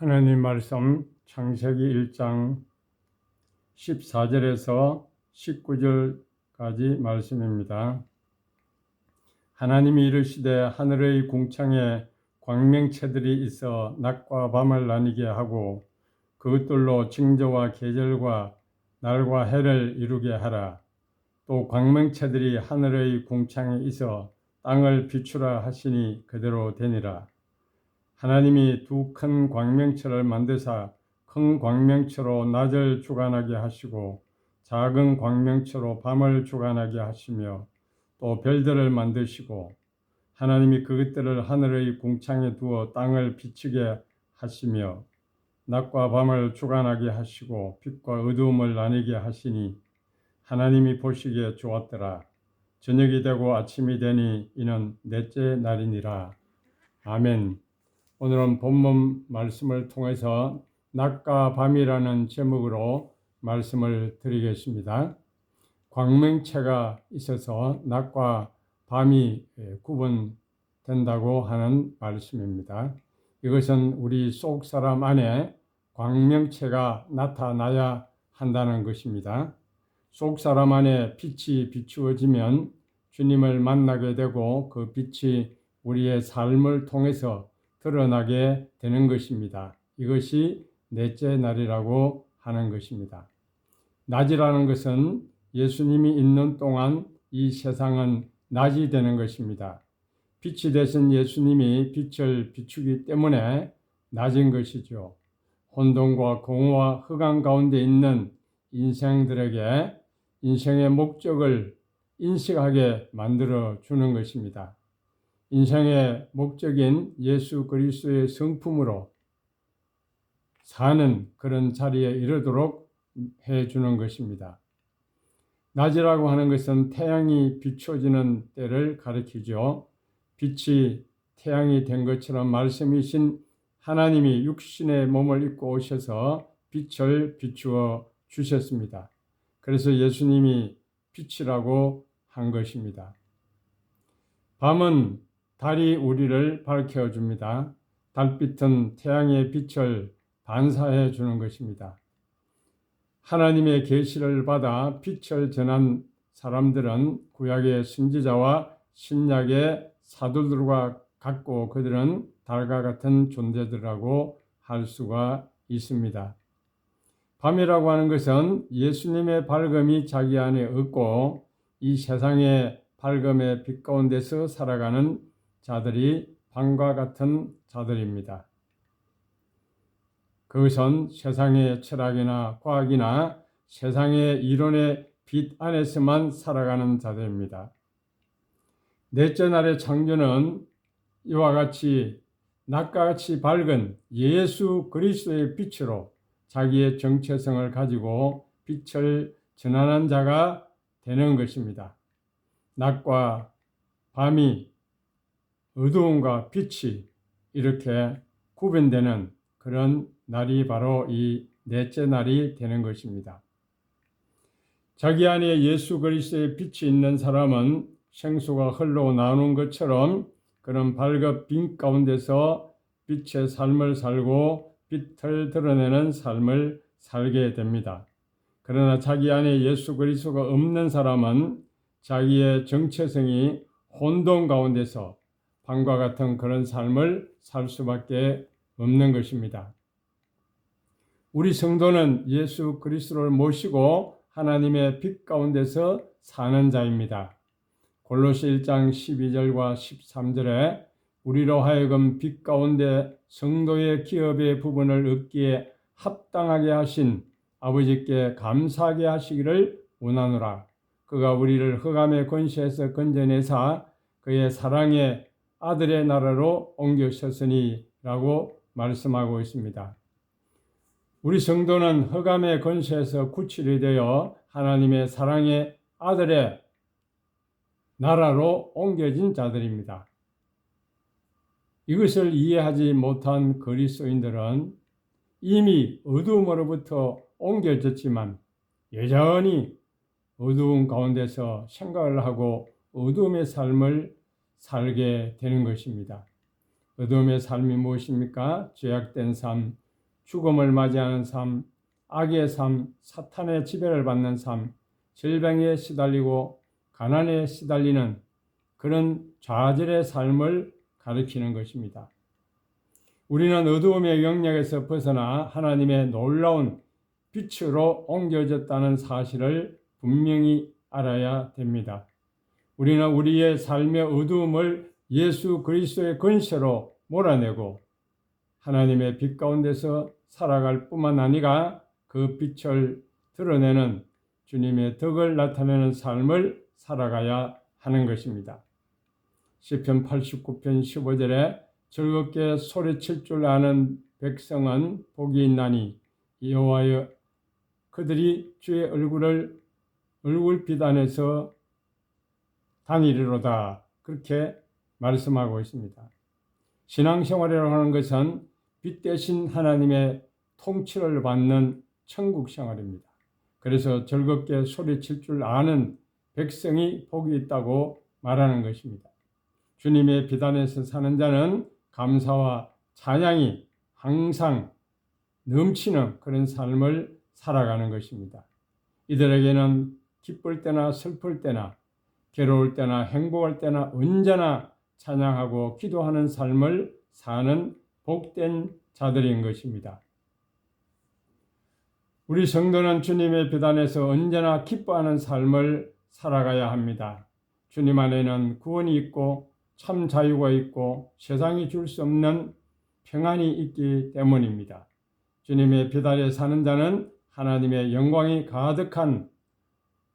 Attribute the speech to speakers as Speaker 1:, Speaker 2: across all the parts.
Speaker 1: 하나님 말씀 창세기 1장 14절에서 19절까지 말씀입니다. 하나님이 이르시되 하늘의 궁창에 광명체들이 있어 낮과 밤을 나뉘게 하고 그것들로 징조와 계절과 날과 해를 이루게 하라. 또 광명체들이 하늘의 궁창에 있어 땅을 비추라 하시니 그대로 되니라. 하나님이 두 큰 광명체를 만드사 큰 광명체로 낮을 주관하게 하시고 작은 광명체로 밤을 주관하게 하시며 또 별들을 만드시고 하나님이 그것들을 하늘의 궁창에 두어 땅을 비추게 하시며 낮과 밤을 주관하게 하시고 빛과 어두움을 나뉘게 하시니 하나님이 보시기에 좋았더라. 저녁이 되고 아침이 되니 이는 넷째 날이니라. 아멘. 오늘은 본문 말씀을 통해서 낮과 밤이라는 제목으로 말씀을 드리겠습니다. 광명체가 있어서 낮과 밤이 구분된다고 하는 말씀입니다. 이것은 우리 속 사람 안에 광명체가 나타나야 한다는 것입니다. 속 사람 안에 빛이 비추어지면 주님을 만나게 되고 그 빛이 우리의 삶을 통해서 드러나게 되는 것입니다. 이것이 넷째 날이라고 하는 것입니다. 낮이라는 것은 예수님이 있는 동안 이 세상은 낮이 되는 것입니다. 빛이 되신 예수님이 빛을 비추기 때문에 낮은 것이죠. 혼돈과 공허와 흑암 가운데 있는 인생들에게 인생의 목적을 인식하게 만들어 주는 것입니다. 인생의 목적인 예수 그리스도의 성품으로 사는 그런 자리에 이르도록 해 주는 것입니다. 낮이라고 하는 것은 태양이 비춰지는 때를 가리키죠. 빛이 태양이 된 것처럼 말씀이신 하나님이 육신의 몸을 입고 오셔서 빛을 비추어 주셨습니다. 그래서 예수님이 빛이라고 한 것입니다. 밤은 달이 우리를 밝혀 줍니다. 달빛은 태양의 빛을 반사해 주는 것입니다. 하나님의 계시를 받아 빛을 전한 사람들은 구약의 선지자와 신약의 사도들과 같고 그들은 달과 같은 존재들이라고 할 수가 있습니다. 밤이라고 하는 것은 예수님의 밝음이 자기 안에 없고 이 세상의 밝음의 빛 가운데서 살아가는 자들이 밤과 같은 자들입니다. 그것은 세상의 철학이나 과학이나 세상의 이론의 빛 안에서만 살아가는 자들입니다. 넷째 날의 창조는 이와 같이 낮과 같이 밝은 예수 그리스도의 빛으로 자기의 정체성을 가지고 빛을 전하는 자가 되는 것입니다. 낮과 밤이 어두움과 빛이 이렇게 구분되는 그런 날이 바로 이 넷째 날이 되는 것입니다. 자기 안에 예수 그리스도의 빛이 있는 사람은 생수가 흘러 나오는 것처럼 그런 밝은 빛 가운데서 빛의 삶을 살고 빛을 드러내는 삶을 살게 됩니다. 그러나 자기 안에 예수 그리스도가 없는 사람은 자기의 정체성이 혼돈 가운데서 밤과 같은 그런 삶을 살 수밖에 없는 것입니다. 우리 성도는 예수 그리스도를 모시고 하나님의 빛 가운데서 사는 자입니다. 골로시 1장 12절과 13절에 우리로 하여금 빛 가운데 성도의 기업의 부분을 얻기에 합당하게 하신 아버지께 감사하게 하시기를 원하노라. 그가 우리를 흑암의 권세에서 건져내사 그의 사랑의 아들의 나라로 옮겨셨으니라고 말씀하고 있습니다. 우리 성도는 흑암의 권세에서 구출이 되어 하나님의 사랑의 아들의 나라로 옮겨진 자들입니다. 이것을 이해하지 못한 그리스도인들은 이미 어두움으로부터 옮겨졌지만 여전히 어두움 가운데서 생각을 하고 어두움의 삶을 살게 되는 것입니다. 어둠의 삶이 무엇입니까? 죄악된 삶, 죽음을 맞이하는 삶, 악의 삶, 사탄의 지배를 받는 삶, 질병에 시달리고 가난에 시달리는 그런 좌절의 삶을 가리키는 것입니다. 우리는 어두움의 영역에서 벗어나 하나님의 놀라운 빛으로 옮겨졌다는 사실을 분명히 알아야 됩니다. 우리는 우리의 삶의 어두움을 예수 그리스도의 권세로 몰아내고 하나님의 빛 가운데서 살아갈 뿐만 아니라 그 빛을 드러내는 주님의 덕을 나타내는 삶을 살아가야 하는 것입니다. 시편 89편 15절에 즐겁게 소리칠 줄 아는 백성은 복이 있나니 여호와여 그들이 주의 얼굴을 얼굴빛 안에서 다니리로다 그렇게 말씀하고 있습니다. 신앙생활이라고 하는 것은 빛 대신 하나님의 통치를 받는 천국 생활입니다. 그래서 즐겁게 소리칠 줄 아는 백성이 복이 있다고 말하는 것입니다. 주님의 비단에서 사는 자는 감사와 찬양이 항상 넘치는 그런 삶을 살아가는 것입니다. 이들에게는 기쁠 때나 슬플 때나 괴로울 때나 행복할 때나 언제나 찬양하고 기도하는 삶을 사는 복된 자들인 것입니다. 우리 성도는 주님의 비단에서 언제나 기뻐하는 삶을 살아가야 합니다. 주님 안에는 구원이 있고 참 자유가 있고 세상이 줄 수 없는 평안이 있기 때문입니다. 주님의 비단에 사는 자는 하나님의 영광이 가득한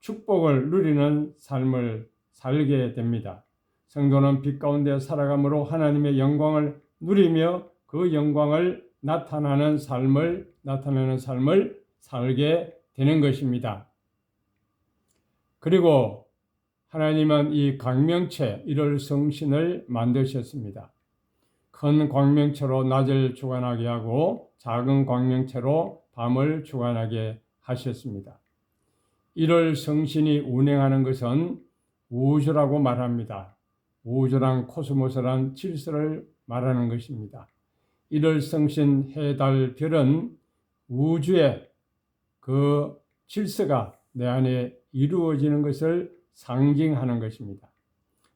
Speaker 1: 축복을 누리는 삶을 살게 됩니다. 성도는 빛 가운데 살아감으로 하나님의 영광을 누리며 그 영광을 나타나는 삶을 나타내는 삶을 살게 되는 것입니다. 그리고 하나님은 이 광명체 일월 성신을 만드셨습니다. 큰 광명체로 낮을 주관하게 하고 작은 광명체로 밤을 주관하게 하셨습니다. 일월 성신이 운행하는 것은 우주라고 말합니다. 우주란 코스모스란 질서를 말하는 것입니다. 일월 성신 해달 별은 우주의 그 질서가 내 안에 이루어지는 것을 상징하는 것입니다.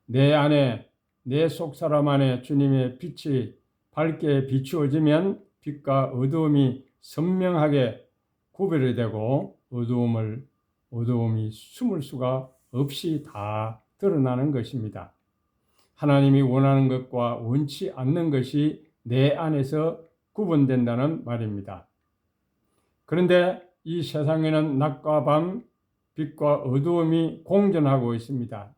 Speaker 1: 내 안에 내 속사람 안에 주님의 빛이 밝게 비추어지면 빛과 어두움이 선명하게 구별이 되고 어두움을 어두움이 숨을 수가 없이 다 드러나는 것입니다. 하나님이 원하는 것과 원치 않는 것이 내 안에서 구분된다는 말입니다. 그런데 이 세상에는 낮과 밤, 빛과 어두움이 공존하고 있습니다.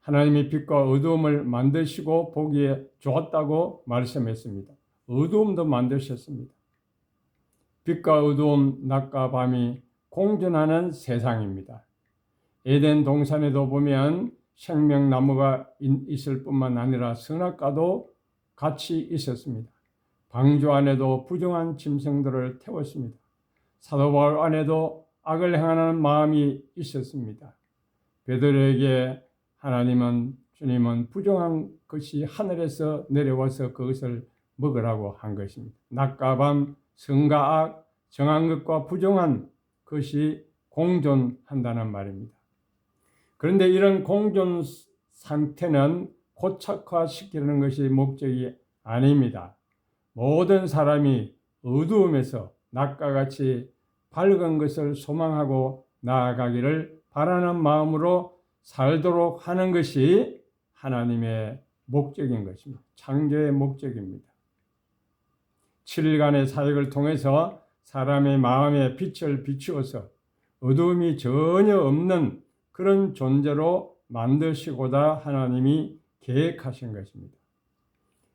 Speaker 1: 하나님이 빛과 어두움을 만드시고 보기에 좋았다고 말씀했습니다. 어두움도 만드셨습니다. 빛과 어두움, 낮과 밤이 공존하는 세상입니다. 에덴 동산에도 보면 생명나무가 있을 뿐만 아니라 선악과도 같이 있었습니다. 방주 안에도 부정한 짐승들을 태웠습니다. 사도 바울 안에도 악을 행하는 마음이 있었습니다. 베드로에게 하나님은 주님은 부정한 것이 하늘에서 내려와서 그것을 먹으라고 한 것입니다. 낮과 밤, 성과 악, 정한 것과 부정한 것이 공존한다는 말입니다. 그런데 이런 공존 상태는 고착화시키는 것이 목적이 아닙니다. 모든 사람이 어두움에서 낮과 같이 밝은 것을 소망하고 나아가기를 바라는 마음으로 살도록 하는 것이 하나님의 목적인 것입니다. 창조의 목적입니다. 7일간의 사역을 통해서 사람의 마음에 빛을 비추어서 어두움이 전혀 없는 그런 존재로 만드시고자 하나님이 계획하신 것입니다.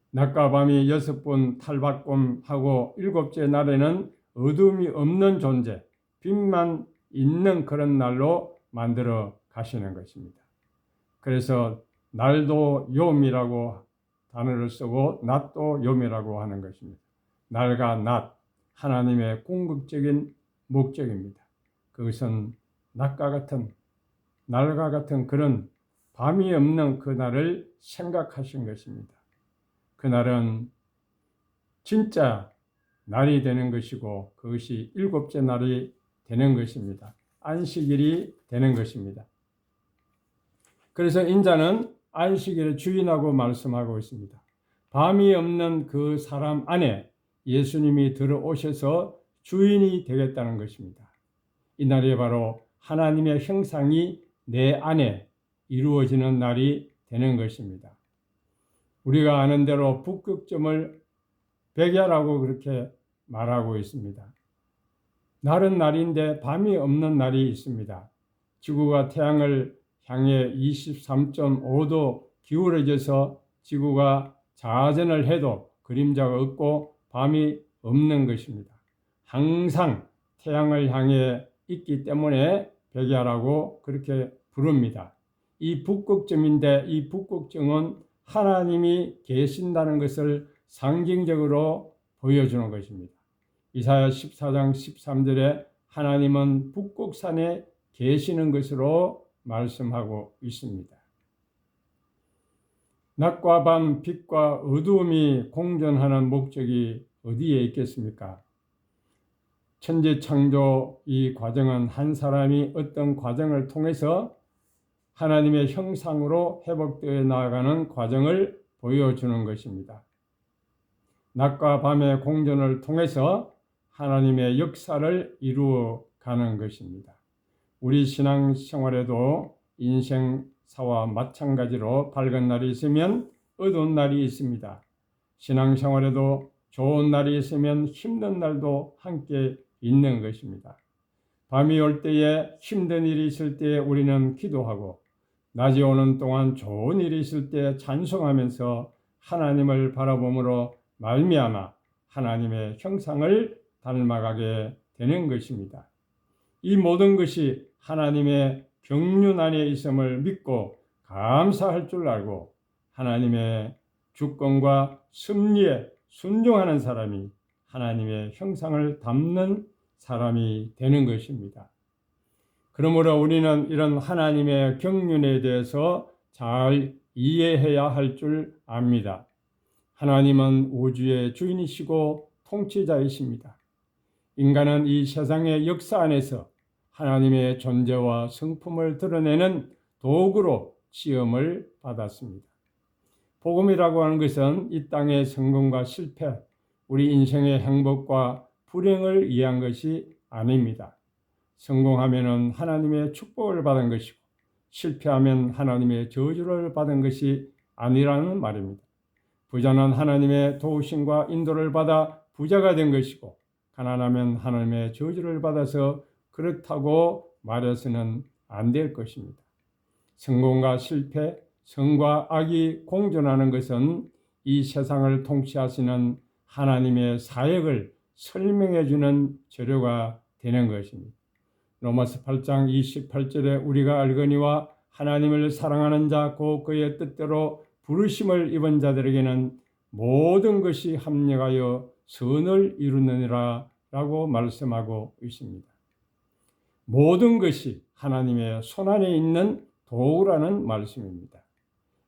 Speaker 1: 낮과 밤이 여섯 번 탈바꿈하고 일곱째 날에는 어둠이 없는 존재, 빛만 있는 그런 날로 만들어 가시는 것입니다. 그래서 날도 요미라고 단어를 쓰고 낮도 요미라고 하는 것입니다. 날과 낮, 하나님의 궁극적인 목적입니다. 그것은 낮과 같은, 날과 같은 그런 밤이 없는 그날을 생각하신 것입니다. 그날은 진짜 날이 되는 것이고 그것이 일곱째 날이 되는 것입니다. 안식일이 되는 것입니다. 그래서 인자는 안식일의 주인하고 말씀하고 있습니다. 밤이 없는 그 사람 안에 예수님이 들어오셔서 주인이 되겠다는 것입니다. 이 날이 바로 하나님의 형상이 내 안에 이루어지는 날이 되는 것입니다. 우리가 아는 대로 북극점을 백야라고 그렇게 말하고 있습니다. 날은 날인데 밤이 없는 날이 있습니다. 지구가 태양을 향해 23.5도 기울어져서 지구가 자전을 해도 그림자가 없고 밤이 없는 것입니다. 항상 태양을 향해 있기 때문에 백야라고 그렇게 부릅니다. 이 북극점인데 이 북극점은 하나님이 계신다는 것을 상징적으로 보여주는 것입니다. 이사야 14장 13절에 하나님은 북극산에 계시는 것으로 말씀하고 있습니다. 낮과 밤, 빛과 어두움이 공존하는 목적이 어디에 있겠습니까? 천지 창조 이 과정은 한 사람이 어떤 과정을 통해서 하나님의 형상으로 회복되어 나아가는 과정을 보여주는 것입니다. 낮과 밤의 공존을 통해서 하나님의 역사를 이루어 가는 것입니다. 우리 신앙 생활에도 인생 사와 마찬가지로 밝은 날이 있으면 어두운 날이 있습니다. 신앙 생활에도 좋은 날이 있으면 힘든 날도 함께 있는 것입니다. 밤이 올 때에 힘든 일이 있을 때에 우리는 기도하고 낮이 오는 동안 좋은 일이 있을 때 찬송하면서 하나님을 바라봄으로 말미암아 하나님의 형상을 닮아가게 되는 것입니다. 이 모든 것이 하나님의 경륜 안에 있음을 믿고 감사할 줄 알고 하나님의 주권과 섭리에 순종하는 사람이 하나님의 형상을 담는 사람이 되는 것입니다. 그러므로 우리는 이런 하나님의 경륜에 대해서 잘 이해해야 할 줄 압니다. 하나님은 우주의 주인이시고 통치자이십니다. 인간은 이 세상의 역사 안에서 하나님의 존재와 성품을 드러내는 도구로 시험을 받았습니다. 복음이라고 하는 것은 이 땅의 성공과 실패, 우리 인생의 행복과 불행을 위한 것이 아닙니다. 성공하면 하나님의 축복을 받은 것이고 실패하면 하나님의 저주를 받은 것이 아니라는 말입니다. 부자는 하나님의 도우심과 인도를 받아 부자가 된 것이고 가난하면 하나님의 저주를 받아서 그렇다고 말해서는 안 될 것입니다. 성공과 실패, 성과 악이 공존하는 것은 이 세상을 통치하시는 하나님의 사역을 설명해 주는 재료가 되는 것입니다. 로마서 8장 28절에 우리가 알거니와 하나님을 사랑하는 자, 곧 그의 뜻대로 부르심을 입은 자들에게는 모든 것이 합력하여 선을 이루느니라 라고 말씀하고 있습니다. 모든 것이 하나님의 손안에 있는 도구라는 말씀입니다.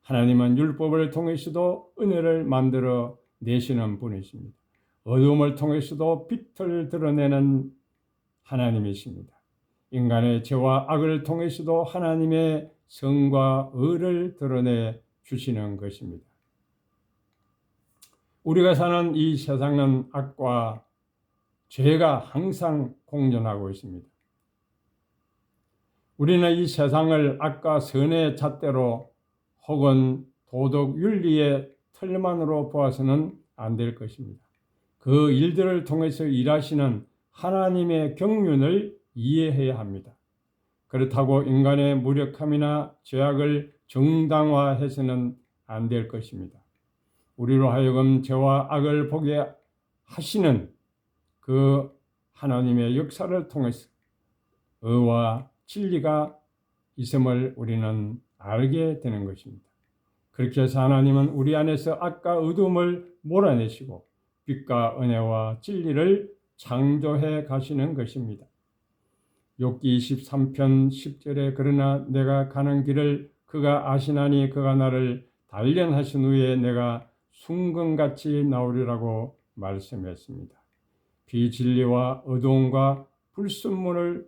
Speaker 1: 하나님은 율법을 통해서도 은혜를 만들어 내시는 분이십니다. 어둠을 통해서도 빛을 드러내는 하나님이십니다. 인간의 죄와 악을 통해서도 하나님의 성과 의를 드러내 주시는 것입니다. 우리가 사는 이 세상은 악과 죄가 항상 공존하고 있습니다. 우리는 이 세상을 악과 선의 잣대로 혹은 도덕 윤리의 틀만으로 보아서는 안 될 것입니다. 그 일들을 통해서 일하시는 하나님의 경륜을 이해해야 합니다. 그렇다고 인간의 무력함이나 죄악을 정당화해서는 안 될 것입니다. 우리로 하여금 죄와 악을 보게 하시는 그 하나님의 역사를 통해서 의와 진리가 있음을 우리는 알게 되는 것입니다. 그렇게 해서 하나님은 우리 안에서 악과 어둠을 몰아내시고 빛과 은혜와 진리를 창조해 가시는 것입니다. 욥기 23편 10절에 그러나 내가 가는 길을 그가 아시나니 그가 나를 단련하신 후에 내가 순금같이 나오리라고 말씀했습니다. 비진리와 어두움과 불순물을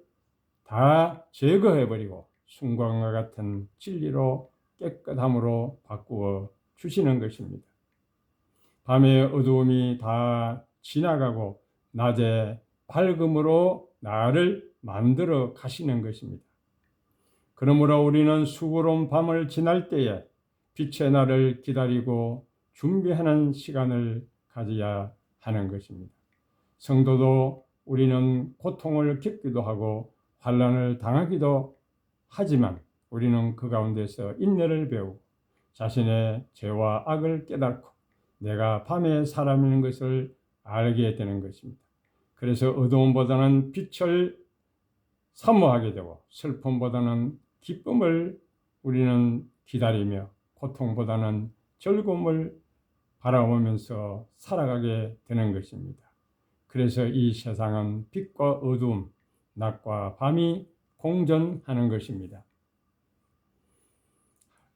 Speaker 1: 다 제거해버리고 순간과 같은 진리로 깨끗함으로 바꾸어 주시는 것입니다. 밤의 어두움이 다 지나가고 낮에 밝음으로 나를 만들어 가시는 것입니다. 그러므로 우리는 수고로운 밤을 지날 때에 빛의 날을 기다리고 준비하는 시간을 가져야 하는 것입니다. 성도도 우리는 고통을 겪기도 하고 환란을 당하기도 하지만 우리는 그 가운데서 인내를 배우고 자신의 죄와 악을 깨닫고 내가 밤에 사람인 것을 알게 되는 것입니다. 그래서 어두움보다는 빛을 사모하게 되고 슬픔보다는 기쁨을 우리는 기다리며 고통보다는 즐거움을 바라보면서 살아가게 되는 것입니다. 그래서 이 세상은 빛과 어두움, 낮과 밤이 공존하는 것입니다.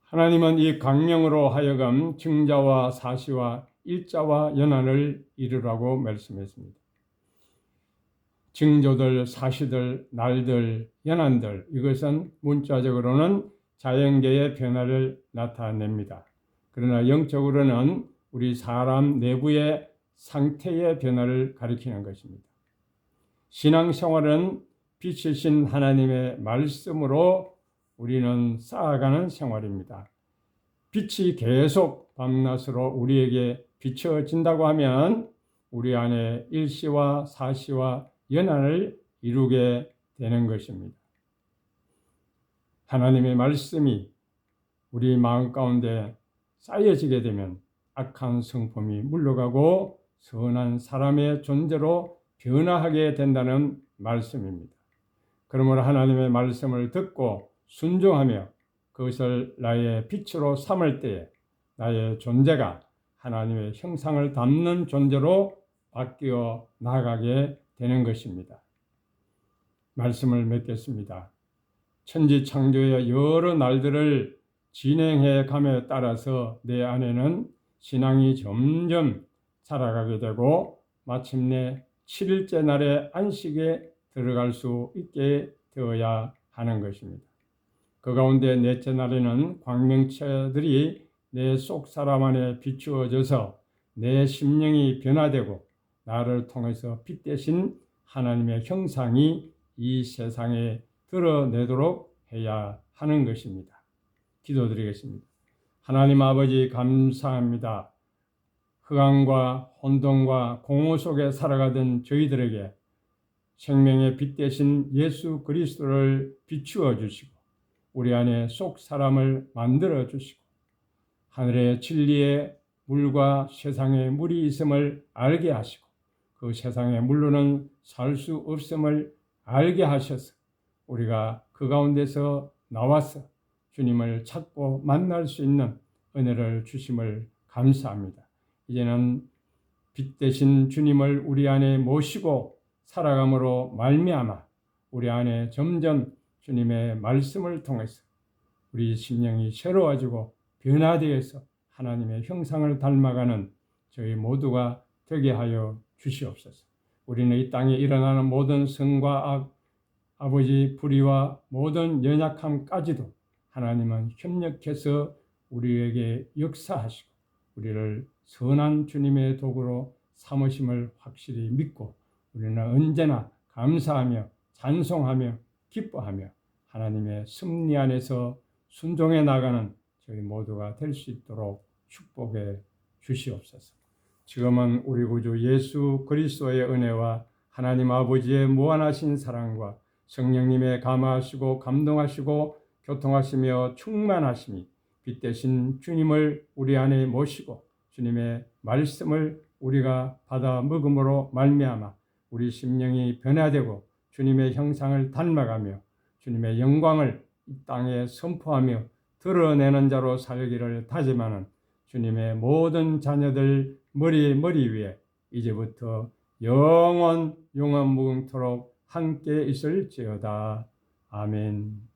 Speaker 1: 하나님은 이 강령으로 하여금 증자와 사시와 일자와 연한을 이루라고 말씀했습니다. 증조들, 사시들, 날들, 연한들 이것은 문자적으로는 자연계의 변화를 나타냅니다. 그러나 영적으로는 우리 사람 내부의 상태의 변화를 가리키는 것입니다. 신앙생활은 빛이신 하나님의 말씀으로 우리는 쌓아가는 생활입니다. 빛이 계속 밤낮으로 우리에게 비춰진다고 하면 우리 안에 일시와 사시와 연한을 이루게 되는 것입니다. 하나님의 말씀이 우리 마음 가운데 쌓여지게 되면 악한 성품이 물러가고 선한 사람의 존재로 변화하게 된다는 말씀입니다. 그러므로 하나님의 말씀을 듣고 순종하며 그것을 나의 빛으로 삼을 때에 나의 존재가 하나님의 형상을 담는 존재로 바뀌어 나가게 되는 것입니다. 말씀을 맺겠습니다. 천지 창조의 여러 날들을 진행해 감에 따라서 내 안에는 신앙이 점점 살아가게 되고 마침내 7일째 날의 안식에 들어갈 수 있게 되어야 하는 것입니다. 그 가운데 넷째 날에는 광명체들이 내 속 사람 안에 비추어져서 내 심령이 변화되고 나를 통해서 빛 대신 하나님의 형상이 이 세상에 드러내도록 해야 하는 것입니다. 기도드리겠습니다. 하나님 아버지 감사합니다. 흑암과 혼돈과 공허 속에 살아가던 저희들에게 생명의 빛 대신 예수 그리스도를 비추어 주시고 우리 안에 속 사람을 만들어 주시고 하늘의 진리의 물과 세상의 물이 있음을 알게 하시고 그 세상의 물로는 살 수 없음을 알게 하셔서 우리가 그 가운데서 나와서 주님을 찾고 만날 수 있는 은혜를 주심을 감사합니다. 이제는 빛 대신 주님을 우리 안에 모시고 살아감으로 말미암아 우리 안에 점점 주님의 말씀을 통해서 우리 심령이 새로워지고 변화되어서 하나님의 형상을 닮아가는 저희 모두가 되게 하여 주시옵소서. 우리는 이 땅에 일어나는 모든 성과 악, 아버지 불의와 모든 연약함까지도 하나님은 협력해서 우리에게 역사하시고 우리를 선한 주님의 도구로 삼으심을 확실히 믿고 우리는 언제나 감사하며 찬송하며 기뻐하며 하나님의 승리 안에서 순종해 나가는 저희 모두가 될 수 있도록 축복해 주시옵소서. 지금은 우리 구주 예수 그리스도의 은혜와 하나님 아버지의 무한하신 사랑과 성령님의 감화하시고 감동하시고 교통하시며 충만하심이 빛 대신 주님을 우리 안에 모시고 주님의 말씀을 우리가 받아 먹음으로 말미암아 우리 심령이 변화되고 주님의 형상을 닮아가며 주님의 영광을 이 땅에 선포하며 드러내는 자로 살기를 다짐하는 주님의 모든 자녀들 머리 머리 위에 이제부터 영원 영원 무궁토록 함께 있을지어다. 아멘.